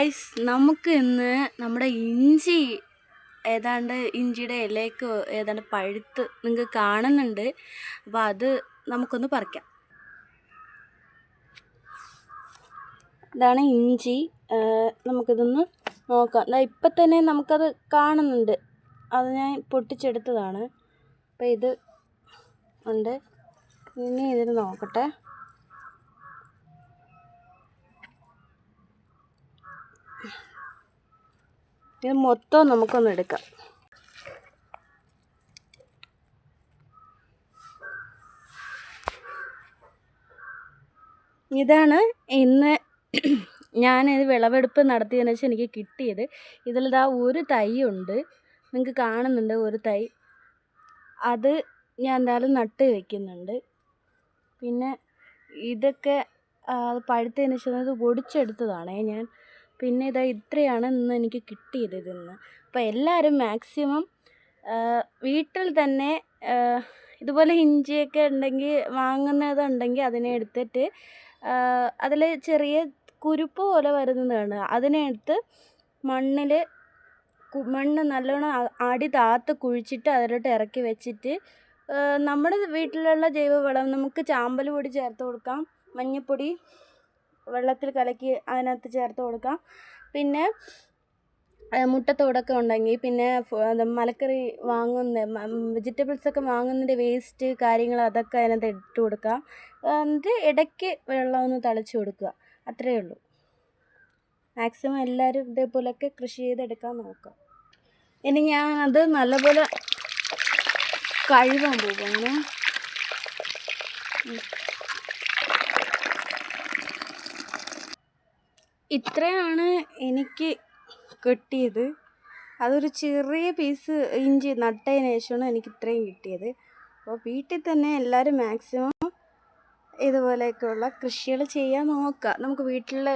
Guys നമുക്ക് ഇന്ന് നമ്മുടെ ഇഞ്ചി ഏതാണ്ട് ഇഞ്ചിയുടെ ഇലയൊക്കെ ഏതാണ്ട് പഴുത്ത് നിങ്ങൾക്ക് കാണുന്നുണ്ട്. അപ്പോൾ അത് നമുക്കൊന്ന് പറിക്കാം. ഇതാണ് ഇഞ്ചി. നമുക്കിതൊന്ന് നോക്കാം. എന്നാൽ ഇപ്പം തന്നെ നമുക്കത് കാണുന്നുണ്ട്. അത് ഞാൻ പൊട്ടിച്ചെടുത്തതാണ്. അപ്പോൾ ഇത് ഉണ്ട്. ഇനി ഇതിന് നോക്കട്ടെ. ഇത് മൊത്തം നമുക്കൊന്ന് എടുക്കാം. ഇതാണ് ഇന്ന് ഞാൻ ഞാനിത് വിളവെടുപ്പ് നടത്തിയതിന് ശേഷം എനിക്ക് കിട്ടിയത്. ഇതിലിതാ ഒരു തൈ ഉണ്ട്. നിങ്ങൾക്ക് കാണുന്നുണ്ട് ഒരു തൈ. അത് ഞാൻ എന്തായാലും നട്ട് വയ്ക്കുന്നുണ്ട് പിന്നെ ഇതൊക്കെ പഴുത്തതിന് ശേഷം അത് ഒടിച്ചെടുത്തതാണേ ഞാൻ. പിന്നെ ഇതാ ഇത്രയാണ് ഇന്ന് എനിക്ക് കിട്ടിയത് ഇതിന്ന് അപ്പോൾ എല്ലാവരും മാക്സിമം വീട്ടിൽ തന്നെ ഇതുപോലെ ഇഞ്ചിയൊക്കെ ഉണ്ടെങ്കിൽ വാങ്ങുന്നതുണ്ടെങ്കിൽ അതിനെ എടുത്തിട്ട് അതിൽ ചെറിയ കുരുപ്പ് പോലെ വരുന്നതാണ്. കാണുക അതിനെ എടുത്ത് മണ്ണിൽ മണ്ണ് നല്ലോണം അടി താത്ത് കുഴിച്ചിട്ട് അതിലോട്ട് ഇറക്കി വെച്ചിട്ട് നമ്മുടെ വീട്ടിലുള്ള ജൈവവളം നമുക്ക് ചാമ്പൽ പൊടി ചേർത്ത് കൊടുക്കാം മഞ്ഞൾപ്പൊടി വെള്ളത്തിൽ കലക്കി അതിനകത്ത് ചേർത്ത് കൊടുക്കാം. പിന്നെ മുട്ട മുട്ടത്തോടൊക്കെ ഉണ്ടെങ്കിൽ പിന്നെ മലക്കറി വാങ്ങുന്ന വെജിറ്റബിൾസൊക്കെ വാങ്ങുന്നതിന്റെ വേസ്റ്റ് കാര്യങ്ങൾ അതൊക്കെ അതിനകത്ത് ഇട്ട് കൊടുക്കാം. എന്നിട്ട് ഇടയ്ക്ക് വെള്ളം ഒന്ന് തളിച്ച് കൊടുക്കുക. അത്രയേ ഉള്ളൂ. മാക്സിമം എല്ലാവരും ഇതേപോലെയൊക്കെ കൃഷി ചെയ്തെടുക്കാൻ നോക്കുക ഇനി ഞാൻ അത് നല്ലപോലെ കഴുകാൻ പോകുന്നു. ഇത്രയാണ് എനിക്ക് കിട്ടിയത്. അതൊരു ചെറിയ പീസ് ഇഞ്ചി നട്ടതിന് ശേഷമാണ് എനിക്ക് ഇത്രയും കിട്ടിയത്. അപ്പോൾ വീട്ടിൽ തന്നെ എല്ലാവരും മാക്സിമം ഇതുപോലെയൊക്കെയുള്ള കൃഷികൾ ചെയ്യാൻ നോക്കുക. നമുക്ക് വീട്ടിൽ